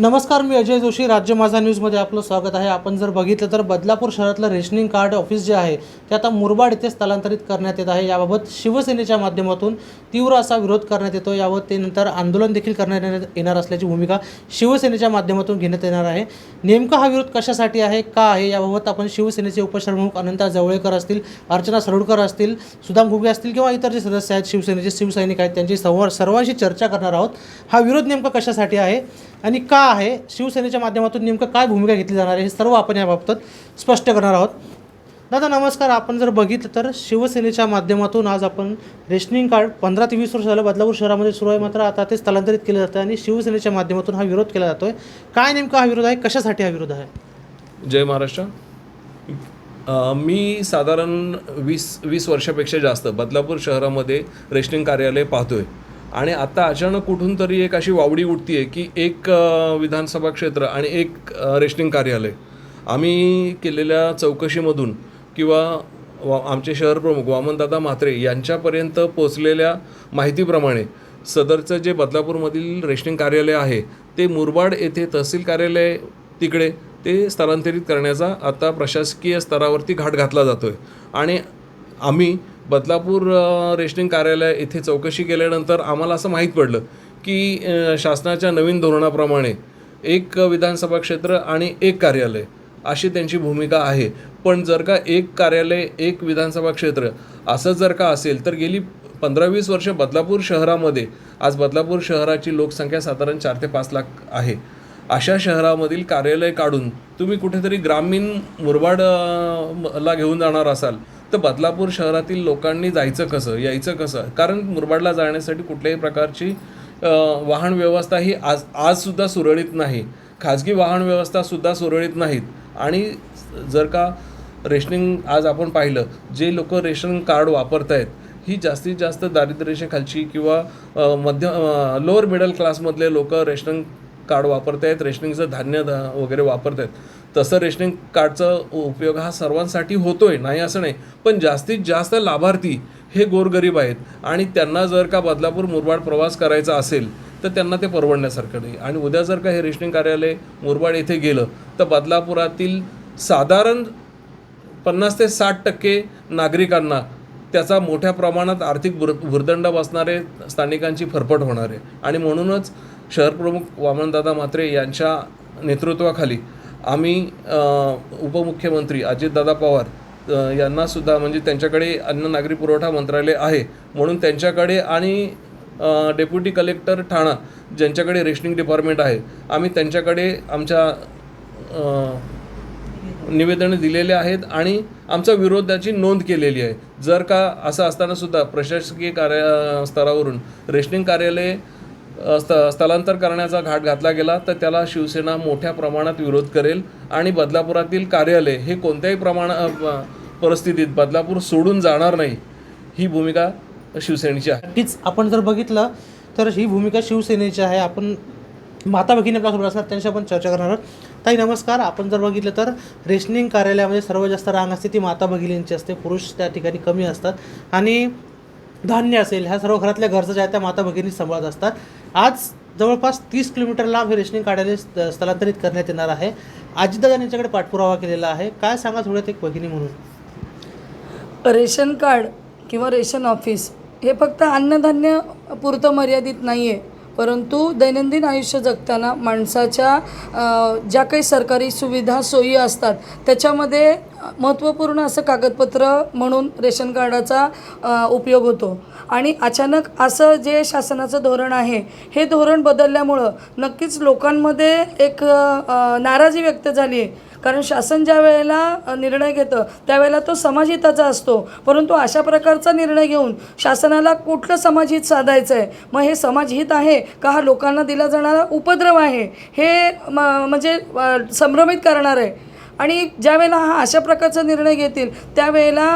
नमस्कार मी अजय जोशी. राज्य माझा न्यूजमध्ये आपलं स्वागत आहे. आपण जर बघितलं तर बदलापूर शहरातलं रेशनिंग कार्ड ऑफिस जे आहे ते आता मुरबाड येथे स्थलांतरित करण्यात येत आहे. याबाबत शिवसेनेच्या माध्यमातून तीव्र असा विरोध करण्यात येतो यावर ते नंतर आंदोलन देखील करण्यात येणार- येणार असल्याची भूमिका शिवसेनेच्या माध्यमातून घेण्यात येणार आहे. नेमका हा विरोध कशासाठी आहे का आहे याबाबत आपण शिवसेनेचे उपसरप्रमुख अनंता जवळेकर असतील अर्चना सरोडकर असतील सुदाम घुगे असतील किंवा इतर जे सदस्य आहेत शिवसेनेचे शिवसैनिक आहेत त्यांची संवाद सर्वांशी चर्चा करणार आहोत. हा विरोध नेमका कशासाठी आहे आणि का आहे शिवसेनेच्या माध्यमातून नेमकं काय भूमिका घेतली जाणार आहे हे सर्व आपण याबाबत स्पष्ट करणार आहोत. दादा नमस्कार. आपण जर बघितलं तर शिवसेनेच्या माध्यमातून आज आपण रेशनिंग कार्ड पंधरा ते वीस वर्ष झालं बदलापूर शहरामध्ये सुरू आहे मात्र आता ते स्थलांतरित केलं जातं आणि शिवसेनेच्या माध्यमातून हा विरोध केला जातो आहे काय नेमका हा विरोध आहे? कशासाठी हा विरोध आहे? जय महाराष्ट्र. मी साधारण वीस वीस वर्षापेक्षा जास्त बदलापूर शहरामध्ये रेशनिंग कार्यालय पाहतोय. आणि आता अचानक कुठून तरी एक अशी वावडी उठती आहे की एक विधानसभा क्षेत्र आणि एक रेशनिंग कार्यालय. आम्ही केलेल्या चौकशीमधून किंवा वा आमचे शहर प्रमुख वामनदादा म्हात्रे यांच्यापर्यंत पोचलेल्या माहितीप्रमाणे सदरचं जे बदलापूरमधील रेशनिंग कार्यालय आहे ते मुरबाड येथे तहसील कार्यालय तिकडे ते स्थलांतरित करण्याचा आता प्रशासकीय स्तरावरती घाट घातला जातो आहे आणि आम्ही बदलापूर रेशनिंग कार्यालय येथे चौकशी केल्यानंतर आम्हाला असं माहीत पडलं की शासनाच्या नवीन धोरणाप्रमाणे एक विधानसभा क्षेत्र आणि एक कार्यालय अशी त्यांची भूमिका आहे. पण जर का एक कार्यालय एक विधानसभा क्षेत्र असं जर का असेल तर गेली पंधरा वीस वर्ष बदलापूर शहरामध्ये आज बदलापूर शहराची लोकसंख्या साधारण चार ते पाच लाख आहे. अशा शहरामधील कार्यालय काढून तुम्ही कुठेतरी ग्रामीण मुरबाड ला घेऊन जाणार असाल तर बदलापूर शहरातील लोकांनी जायचं कसं यायचं कसं? कारण मुरबाडला जाण्यासाठी कुठल्याही प्रकारची वाहन व्यवस्था ही आज आजसुद्धा सुरळीत नाही. खाजगी वाहन व्यवस्थासुद्धा सुरळीत नाहीत. आणि जर का रेशनिंग आज आपण पाहिलं जे लोक रेशन कार्ड वापरत आहेत ही जास्तीत जास्त दारिद्र्यरेषेखालची किंवा मध्य लोअर मिडल क्लासमधले लोक रेशनिंग कार्ड वापरत आहेत रेशनिंगचं धान्य धा- वगैरे वापरत आहेत तसं रेशनिंग कार्डचा उपयोग हा सर्वांसाठी होतोय नाही असं नाही. पण जास्तीत जास्त लाभार्थी हे गोरगरीब आहेत आणि त्यांना जर का बदलापूर मुरबाड प्रवास करायचा असेल तर त्यांना ते परवडण्यासारखं नाही. आणि उद्या जर का हे रेशनिंग कार्यालय मुरबाड येथे गेलं तर बदलापुरातील साधारण पन्नास ते साठ टक्के नागरिकांना त्याचा मोठ्या प्रमाणात आर्थिक भुर भुर्दंड बसणारे स्थानिकांची फरफट होणार आहे. आणि म्हणूनच शहरप्रमुख वामनदादा म्हात्रे यांच्या नेतृत्वाखाली आम्ही उपमुख्यमंत्री अजितदादा पवार यांनासुद्धा म्हणजे त्यांच्याकडे अन्न नागरी पुरवठा मंत्रालय आहे म्हणून त्यांच्याकडे आणि डेप्युटी कलेक्टर ठाणा ज्यांच्याकडे रेशनिंग डिपार्टमेंट आहे आम्ही त्यांच्याकडे आमच्या निवेदन दिलेले आहेत आणि आमच्या विरोधाची नोंद केलेली आहे. जर का असं असतानासुद्धा प्रशासकीय कार्या स्तरावरून रेशनिंग कार्यालय स्त स्थलांतर करण्याचा घाट घातला गेला तर त्याला शिवसेना मोठ्या प्रमाणात विरोध करेल आणि बदलापुरातील कार्यालय हे कोणत्याही प्रमाणा परिस्थितीत बदलापूर सोडून जाणार नाही ही भूमिका शिवसेनेची आहे. नक्कीच आपण जर बघितलं तर ही भूमिका शिवसेनेची आहे. आपण माता भगिनी आपल्यासोबत असणार त्यांची आपण चर्चा करणार आहोत. ताई नमस्कार. आपण जर बघितलं तर रेशनिंग कार्यालयामध्ये सर्वात जास्त रांग असते ती माता भगिनींची असते. पुरुष त्या ठिकाणी कमी असतात. आणि धान्य असेल ह्या सर्व घरातल्या गरजा ज्या त्या माता भगिनी सांभाळत असतात. आज जवळपास तीस किलोमीटर लांब हे रेशनिंग कार्यालय स्थलांतरित करण्यात येणार आहे. अजितदादा यांच्याकडे पाठपुरावा केलेला आहे. काय सांगा थोड्यात एक भगिनी म्हणून? रेशन कार्ड किंवा रेशन ऑफिस हे फक्त अन्नधान्य पुरतं मर्यादित नाही आहे परंतु दैनंदिन आयुष्य जगताना माणसाच्या ज्या काही सरकारी सुविधा सोयी असतात त्याच्यामध्ये महत्त्वपूर्ण असं कागदपत्र म्हणून रेशन कार्डाचा उपयोग होतो. आणि अचानक असं जे शासनाचं धोरण आहे हे धोरण बदलल्यामुळं नक्कीच लोकांमध्ये एक नाराजी व्यक्त झाली आहे कारण शासन ज्या वेळेला निर्णय घेतं त्यावेळेला तो समाजहिताचा असतो. परंतु अशा प्रकारचा निर्णय घेऊन शासनाला कुठलं समाजहित साधायचं आहे मग हे समाजहित आहे का हा लोकांना दिला जाणारा उपद्रव आहे? हे म- म्हणजे संभ्रमित करणार आहे आणि ज्यावेळेला हा अशा प्रकारचा निर्णय घेतील त्यावेळेला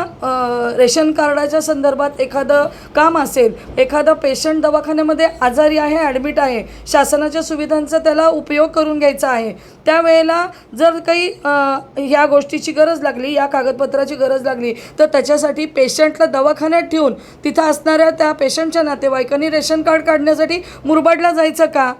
रेशन कार्डाच्या संदर्भात एखादं काम असेल एखादा पेशंट दवाखान्यामध्ये आजारी आहे ॲडमिट आहे शासनाच्या सुविधांचा त्याला उपयोग करून घ्यायचा आहे त्यावेळेला जर काही ह्या गोष्टीची गरज लागली या कागदपत्राची गरज लागली तर त्याच्यासाठी पेशंटला दवाखान्यात ठेवून तिथं असणाऱ्या त्या पेशंटच्या नातेवाईकांनी रेशन कार्ड काढण्यासाठी मुरबाडला जायचं का?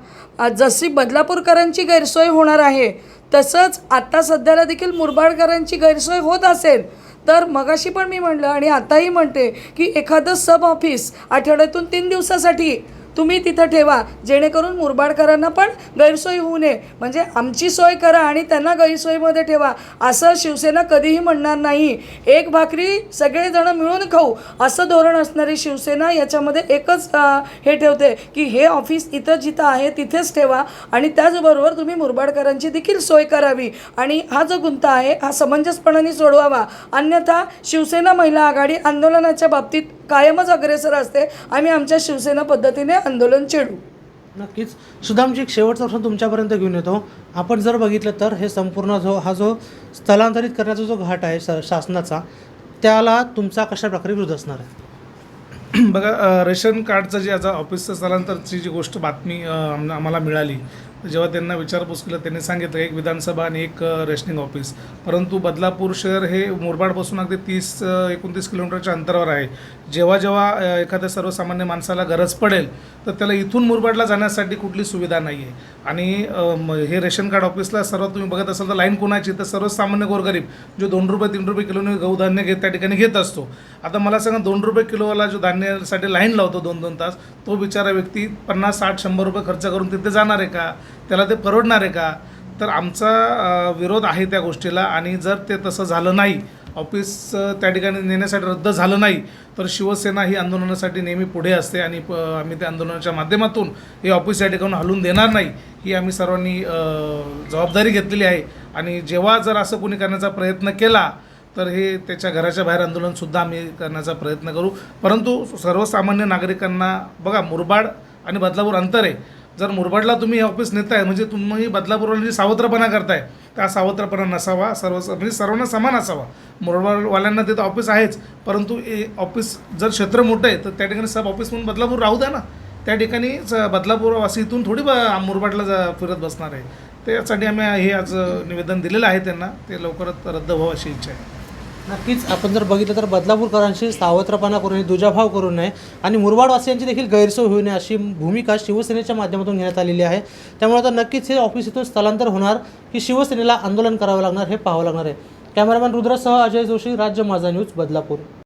जशी बदलापूरकरांची गैरसोय होणार आहे तसंच आत्ता सध्याला देखील मुरबाडकरांची गैरसोय होत असेल. तर मगाशी पण मी म्हणलं आणि आताही म्हणते की एखादं सब ऑफिस आठवड्यातून तीन दिवसासाठी तुम्ही तिथं ठेवा. जेणेकरून मुरबाडकरांना पण गैरसोय होऊ नये. म्हणजे आमची सोय करा आणि त्यांना गैरसोयीमध्ये ठेवा. असं शिवसेना कधीही म्हणणार नाही. एक भाकरी सगळेजण मिळून खाऊ. असं धोरण असणारी शिवसेना याच्यामध्ये एकच हे ठेवते की हे ऑफिस इथं जिथं आहे तिथेच ठेवा. आणि त्याचबरोबर तुम्ही मुरबाडकरांची देखील सोय करावी. आणि हा जो गुंता आहे हा समंजसपणाने सोडवावा. अन्यथा शिवसेना महिला आघाडी आंदोलनाच्या बाबतीत कायमच अग्रेसर असते. आम्ही आमच्या शिवसेना पद्धतीने आंदोलन छेडू. नक्कीच. सुदामजी एक शेवटचा प्रश्न तुमच्यापर्यंत घेऊन येतो. आपण जर बघितलं तर हे संपूर्ण जो हा जो स्थलांतरित करण्याचा जो घाट आहे श शासनाचा त्याला तुमचा कशा प्रकारे विरोध असणार आहे? बघा रेशन कार्डचं जे आता ऑफिसचं स्थलांतरची जी गोष्ट बातमी आम्हाला मिळाली जेव्हा त्यांना विचारपूस केलं त्यांनी सांगितलं एक विधानसभा आणि एक रेशनिंग ऑफिस. परंतु बदलापूर शहर हे मुरबाडपासून अगदी तीस एकोणतीस किलोमीटरच्या अंतरावर आहे. जेव्हा जेव्हा एखाद्या सर्वसामान्य माणसाला गरज पडेल तर त्याला इथून मुरबाडला जाण्यासाठी कुठली सुविधा नाही आहे आणि हे रेशन कार्ड ऑफिसला सर्वात तुम्ही बघत असाल तर लाईन कोणाची? तर सर्वसामान्य गोरगरीब जो दोन रुपये तीन रुपये किलोने गहू धान्य घेत त्या ठिकाणी घेत असतो. आता मला सांगा दोन रुपये किलोवाला जो धान्यासाठी लाईन लावतो दोन दोन तास तो बिचारा व्यक्ती पन्नास साठ शंभर रुपये खर्च करून तिथे जाणार आहे का? त्याला ते परवडणार आहे का? तर आमचा विरोध आहे त्या गोष्टीला आणि जर ते तसं झालं नाही ऑफिस त्या ठिकाणी नेण्यासाठी रद्द झालं नाही तर शिवसेना ही आंदोलनासाठी नेहमी पुढे असते आणि प- आम्ही त्या आंदोलनाच्या माध्यमातून हे ऑफिस या ठिकाणी हलवून देणार नाही ही आम्ही सर्वांनी जबाबदारी घेतलेली आहे. आणि जेव्हा जर असं कोणी करण्याचा प्रयत्न केला तर हे त्याच्या घराच्या बाहेर आंदोलनसुद्धा आम्ही करण्याचा प्रयत्न करू. परंतु सर्वसामान्य नागरिकांना बघा मुरबाड आणि बदलापूर अंतर आहे. जर मुरबाडला तुम्ही हे ऑफिस नेताय म्हणजे तुम्ही बदलापूरवाले जे सावत्रपणा करताय त्या सावत्रपणा नसावा सर्व म्हणजे सर्वांना समान असावा. मुरबाडवाल्यांना तिथं ऑफिस आहेच परंतु ए ऑफिस जर क्षेत्र मोठं आहे तर त्या ठिकाणी सब ऑफिस म्हणून बदलापूर राहू द्या ना. त्या ठिकाणी स- बदलापूरवासी इथून थोडी ब मुरबाडला जा फिरत बसणार आहे. त्यासाठी आम्ही हे आज निवेदन दिलेलं आहे त्यांना ते लवकरच रद्द व्हावं अशी इच्छा आहे. नक्कीच आपण जर बघितलं तर बदलापूरकरांशी सावत्रपणा करू नये दुजाभाव करू नये आणि मुरबाडवासियांची देखील गैरसोय होऊ नये अशी भूमिका शिवसेनेच्या माध्यमातून घेण्यात आलेली आहे. त्यामुळे आता नक्कीच हे ऑफिस इथून स्थलांतर होणार की शिवसेनेला आंदोलन करावं लागणार हे पाहावं लागणार आहे. कॅमेरामॅन रुद्रसह अजय जोशी राज्य माझा न्यूज बदलापूर.